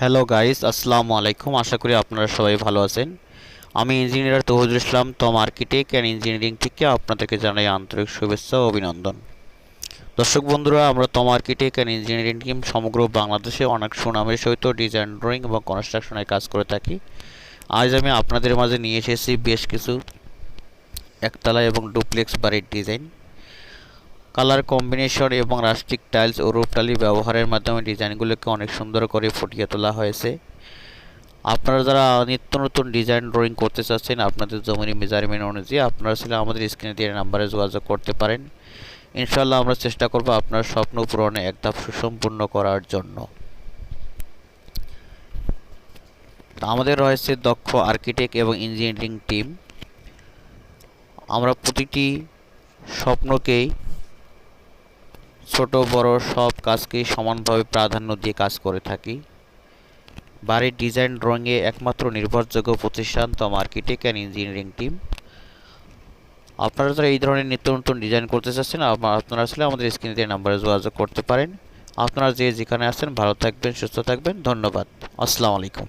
Hello guys আসসালামু আলাইকুম আশা করি আপনারা সবাই ভালো আছেন। আমি ইঞ্জিনিয়ার তহুজুল ইসলাম তম আর্কিটেক্ট অ্যান্ড ইঞ্জিনিয়ারিং থেকে আপনাদেরকে জানাই আন্তরিক শুভেচ্ছা ও অভিনন্দন। দর্শক বন্ধুরা, আমরা তম আর্কিটেক্ট অ্যান্ড ইঞ্জিনিয়ারিং টিম সমগ্র বাংলাদেশে অনেক সুনামের সহিত ডিজাইন ড্রয়িং এবং কনস্ট্রাকশনের কাজ করে থাকি। আজ আমি আপনাদের মাঝে নিয়ে এসেছি বেশ কিছু একতলা এবং ডুপ্লেক্স বাড়ির ডিজাইন কালার কম্বিনেশন এবং রাস্টিক টাইলস ও রূপটালি ব্যবহারের মাধ্যমে ডিজাইনগুলোকে অনেক সুন্দর করে ফুটিয়ে তোলা হয়েছে। আপনারা যারা নিত্য নতুন ডিজাইন ড্রয়িং করতে চাচ্ছেন, আপনাদের জমির মেজারমেন্ট অনুযায়ী আপনারা ছিল আমাদের স্ক্রিনে দিয়ে নাম্বারে যোগাযোগ করতে পারেন। ইনশাল্লাহ আমরা চেষ্টা করব আপনার স্বপ্ন পূরণে এক ধাপ সুসম্পূর্ণ করার জন্য। আমাদের রয়েছে দক্ষ আর্কিটেক্ট এবং ইঞ্জিনিয়ারিং টিম আমরা প্রতিটি স্বপ্নকেই ছোট, বড় সব কাজকেই সমানভাবে প্রাধান্য দিয়ে কাজ করে থাকি। বাড়ির ডিজাইন ড্রয়িংয়ে একমাত্র নির্ভরযোগ্য প্রতিষ্ঠান তম আর্কিটেক্ট অ্যান্ড ইঞ্জিনিয়ারিং টিম আপনারা যারা এই ধরনের নিত্য নতুন ডিজাইন করতে চাচ্ছেন আপনারা আসলে আমাদের স্ক্রিনে নাম্বারে যোগাযোগ করতে পারেন। আপনারা যে যেখানে আছেন, ভালো থাকবেন, সুস্থ থাকবেন। ধন্যবাদ। আসসালামু আলাইকুম।